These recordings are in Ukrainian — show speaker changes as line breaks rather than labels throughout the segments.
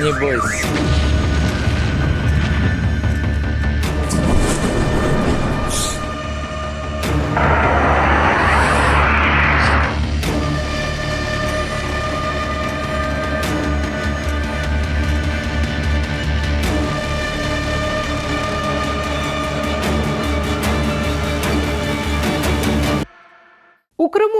Не бойся.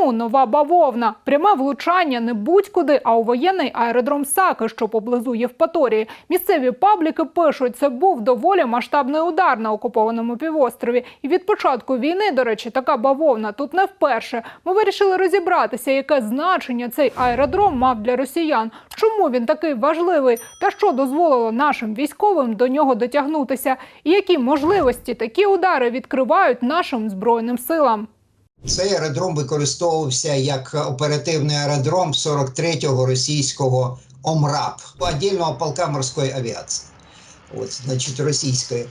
Криму нова бавовна. Пряме влучання не будь-куди, а у воєнний аеродром Саки, що поблизу Євпаторії. Місцеві пабліки пишуть, це був доволі масштабний удар на окупованому півострові. І від початку війни, до речі, така бавовна тут не вперше. Ми вирішили розібратися, яке значення цей аеродром мав для росіян, чому він такий важливий, та що дозволило нашим військовим до нього дотягнутися, і які можливості такі удари відкривають нашим збройним силам.
Цей аеродром використовувався як оперативний аеродром 43-го російського ОМРАП, отдельного полка морської авіації, от, значить, російської.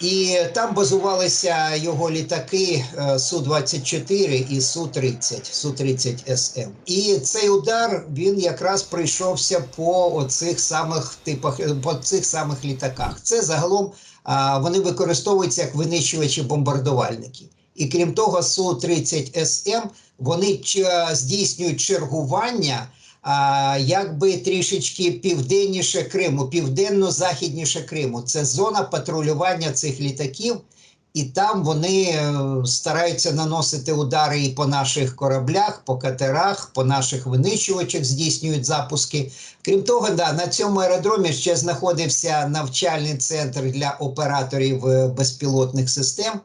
І там базувалися його літаки е, Су-24 і Су-30, Су-30 СМ. І цей удар він якраз прийшовся по оцих самих типах, е, по цих самих літаках. Це загалом вони використовуються як винищувачі бомбардувальники. І крім того, Су-30 СМ вони здійснюють чергування якби трішечки південніше Криму, південно-західніше Криму. Це зона патрулювання цих літаків, і там вони е, стараються наносити удари і по наших кораблях, по катерах, по наших винищувачах здійснюють запуски. Крім того, да, на цьому аеродромі ще знаходився навчальний центр для операторів е, безпілотних систем.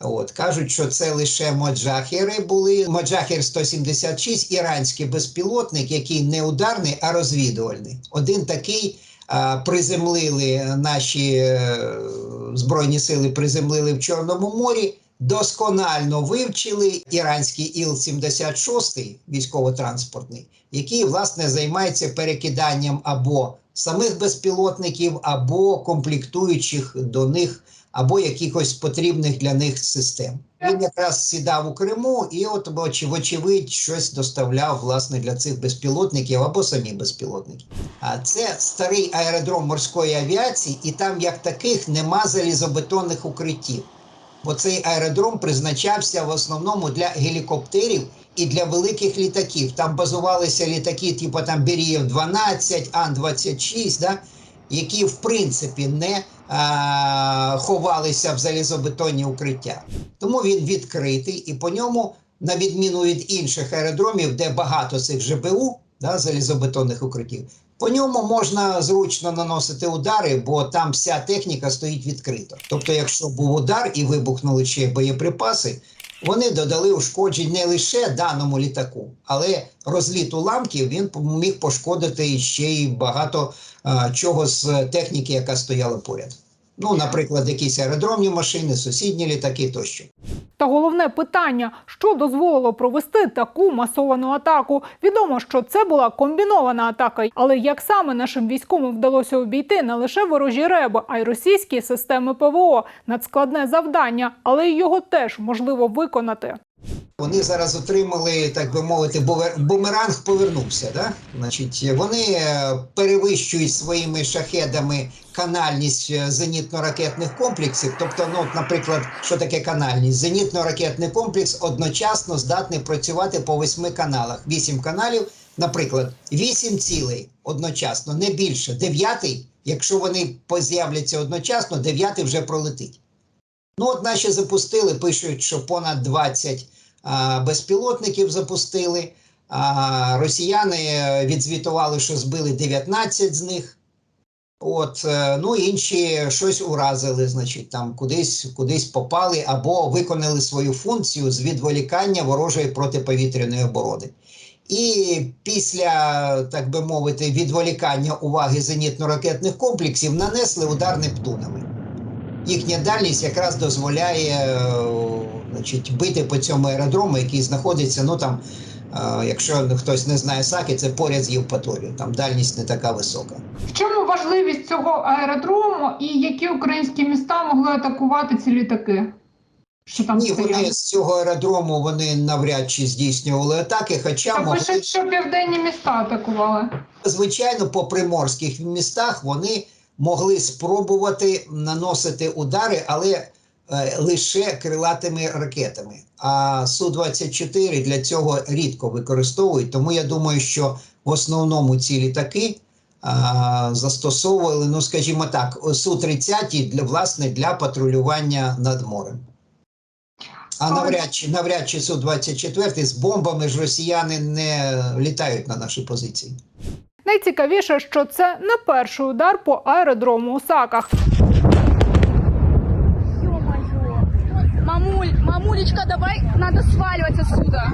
От кажуть, що це лише моджахери були. Моджахер 176 іранський безпілотник, який не ударний, а розвідувальний. Один такий а, приземлили наші е, збройні сили, приземлили в Чорному морі. Досконально вивчили іранський Іл-76 військово-транспортний, який власне займається перекиданням або самих безпілотників, або комплектуючих до них або якихось потрібних для них систем. Він якраз сідав у Криму і, от вочевидь, щось доставляв власне для цих безпілотників або самі безпілотники. А це старий аеродром морської авіації, і там як таких нема залізобетонних укриттів. Бо цей аеродром призначався в основному для гелікоптерів і для великих літаків. Там базувалися літаки, типу там Берієв 12, Ан-26, да? які в принципі не а, ховалися в залізобетонні укриття. Тому він відкритий і по ньому, на відміну від інших аеродромів, де багато цих ЖБУ, да, залізобетонних укриттів, по ньому можна зручно наносити удари, бо там вся техніка стоїть відкрито. Тобто, якщо був удар і вибухнули ще боєприпаси, вони додали ушкоджень не лише даному літаку, але розліт уламків він міг пошкодити ще й багато а, чого з техніки, яка стояла поряд. Ну, наприклад, якісь аеродромні машини, сусідні літаки тощо.
Та головне питання, що дозволило провести таку масовану атаку. Відомо, що це була комбінована атака, але як саме нашим військовим вдалося обійти не лише ворожі реби, а й російські системи ПВО надскладне завдання, але й його теж можливо виконати.
Вони зараз отримали, так би мовити, бумеранг повернувся. Да? Значить, вони е, перевищують своїми шахедами канальність е, зенітно-ракетних комплексів. Тобто, ну, наприклад, що таке канальність? Зенітно-ракетний комплекс одночасно здатний працювати по восьми каналах. Вісім каналів, наприклад, вісім цілей одночасно, не більше. Дев'ятий, якщо вони поз'являться одночасно, дев'ятий вже пролетить. Ну, от наші запустили, пишуть, що понад 20 а, безпілотників запустили. Росіяни відзвітували, що збили 19 з них. От, е, ну інші щось уразили, значить, там кудись, кудись попали або виконали свою функцію з відволікання ворожої протиповітряної оборони. І після, так би мовити, відволікання уваги зенітно-ракетних комплексів нанесли удар Нептунами їхня дальність якраз дозволяє е, значить, бити по цьому аеродрому, який знаходиться, ну там, якщо хтось не знає Саки, це поряд з Євпаторією, там дальність не така висока.
В чому важливість цього аеродрому і які українські міста могли атакувати ці літаки? Що там
Ні, вони з цього аеродрому вони навряд чи здійснювали атаки, хоча могли,
що південні міста атакували.
Звичайно, по приморських містах вони могли спробувати наносити удари, але лише крилатими ракетами. А Су-24 для цього рідко використовують. Тому я думаю, що в основному ці літаки а, застосовували, ну скажімо так, Су-30 для власне для патрулювання над морем. А навряд чи навряд чи Су-24 з бомбами ж росіяни не літають на наші позиції.
Найцікавіше, що це не перший удар по аеродрому у Саках.
Мамулечка, давай, надо сваливать отсюда.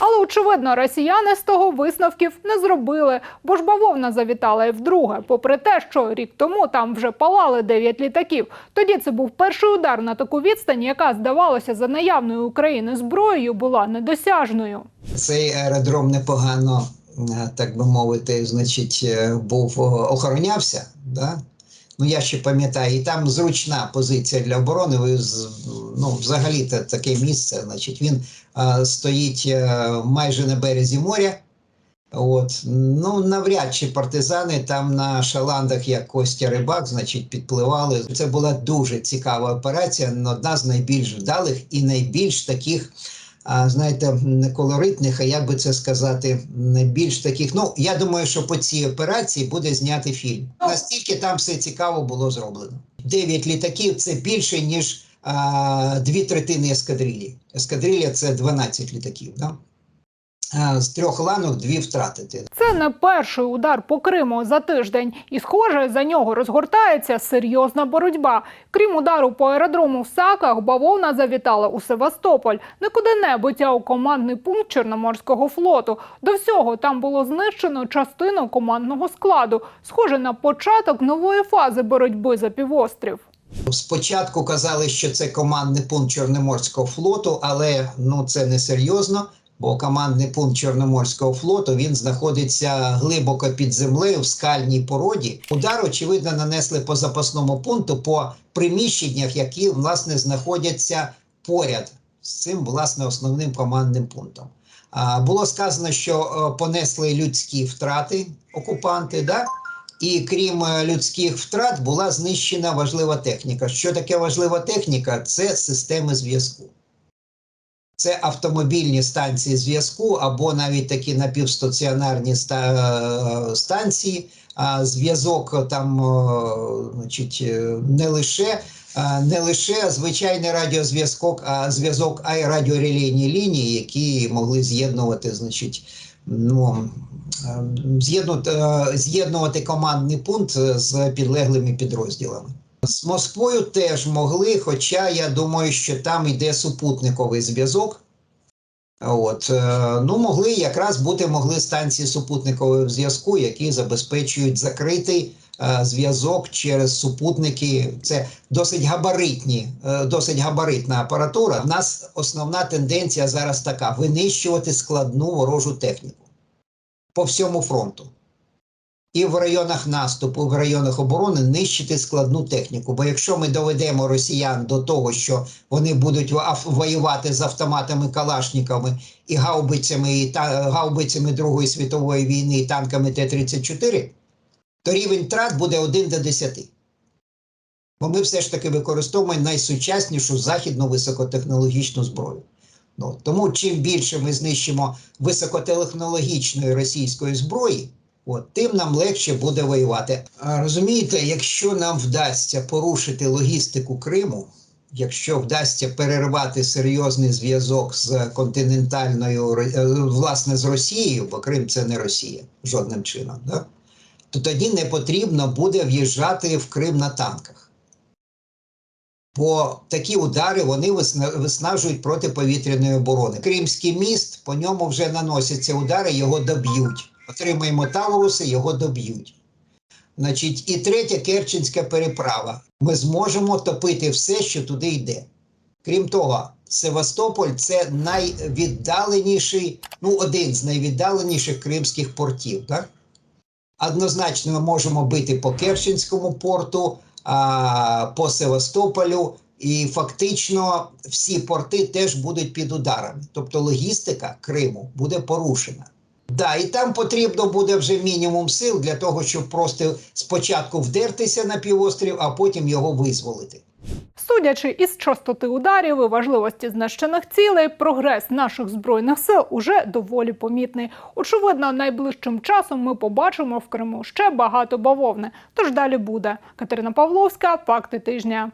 Але очевидно, росіяни з того висновків не зробили, бо ж бавовна завітала і вдруге. Попри те, що рік тому там вже палали 9 літаків. Тоді це був перший удар на таку відстань, яка здавалося за наявною України зброєю була недосяжною.
Цей аеродром непогано, е, так би мовити, значить, е, був охоронявся. Да? Ну, я ще пам'ятаю, і там зручна позиція для оборони. Ви ну, взагалі це таке місце. Значить, він е, стоїть е, майже на березі моря. От ну навряд чи партизани там на шаландах, як Костя Рибак, значить, підпливали. Це була дуже цікава операція, одна з найбільш вдалих і найбільш таких а, знаєте, колоритних, а як би це сказати, більш таких. Ну, я думаю, що по цій операції буде зняти фільм. Настільки там все цікаво було зроблено. Дев'ять літаків це більше, ніж а, дві третини ескадрилі. Ескадрилля це 12 літаків. Да? А, з трьох ланок дві втратити.
Це не перший удар по Криму за тиждень, і схоже, за нього розгортається серйозна боротьба. Крім удару по аеродрому в Саках, бавовна завітала у Севастополь, не куди-небудь, а у командний пункт Чорноморського флоту. До всього там було знищено частину командного складу, схоже на початок нової фази боротьби за півострів.
Спочатку казали, що це командний пункт Чорноморського флоту, але ну це не серйозно, бо командний пункт Чорноморського флоту він знаходиться глибоко під землею в скальній породі. Удар, очевидно, нанесли по запасному пункту по приміщеннях, які власне знаходяться поряд з цим власне основним командним пунктом. Було сказано, що е, понесли людські втрати окупанти. Да? І крім е, людських втрат, була знищена важлива техніка. Що таке важлива техніка? Це системи зв'язку. Це автомобільні станції зв'язку або навіть такі напівстаціонарні ста- е, станції. А зв'язок там, е, значить, е, не лише, не лише звичайний радіозв'язок, а зв'язок, а й радіорелейні лінії, які могли з'єднувати, значить, ну, з'єднувати командний пункт з підлеглими підрозділами. З Москвою теж могли, хоча я думаю, що там йде супутниковий зв'язок. От, е, ну, могли якраз бути могли станції супутникового зв'язку, які забезпечують закритий е, зв'язок через супутники. Це досить габаритні, е, досить габаритна апаратура. У нас основна тенденція зараз така: винищувати складну ворожу техніку по всьому фронту. І в районах наступу, в районах оборони нищити складну техніку. Бо якщо ми доведемо росіян до того, що вони будуть воювати з автоматами Калашниками і гаубицями, і та, гаубицями Другої світової війни і танками Т-34, то рівень втрат буде 1 до 10. Бо ми все ж таки використовуємо найсучаснішу західну високотехнологічну зброю. Ну, тому чим більше ми знищимо високотехнологічної російської зброї, От, тим нам легше буде воювати. А, розумієте, якщо нам вдасться порушити логістику Криму, якщо вдасться перервати серйозний зв'язок з континентальною е, власне з Росією, бо Крим це не Росія жодним чином, да? то тоді не потрібно буде в'їжджати в Крим на танках. Бо такі удари вони висна- виснажують протиповітряної оборони. Кримський міст, по ньому вже наносяться удари, його доб'ють. Отримаємо Тавруси, його доб'ють. Значить, і третя Керченська переправа. Ми зможемо топити все, що туди йде. Крім того, Севастополь це найвіддаленіший, ну, один з найвіддаленіших кримських портів. Так? Однозначно, ми можемо бити по Керченському порту, а, по Севастополю, і фактично всі порти теж будуть під ударами. Тобто логістика Криму буде порушена. Да, і там потрібно буде вже мінімум сил для того, щоб просто спочатку вдертися на півострів, а потім його визволити.
Судячи із частоти ударів і важливості знищених цілей, прогрес наших збройних сил уже доволі помітний. Очевидно, найближчим часом ми побачимо в Криму ще багато бавовни. Тож далі буде. Катерина Павловська, факти тижня.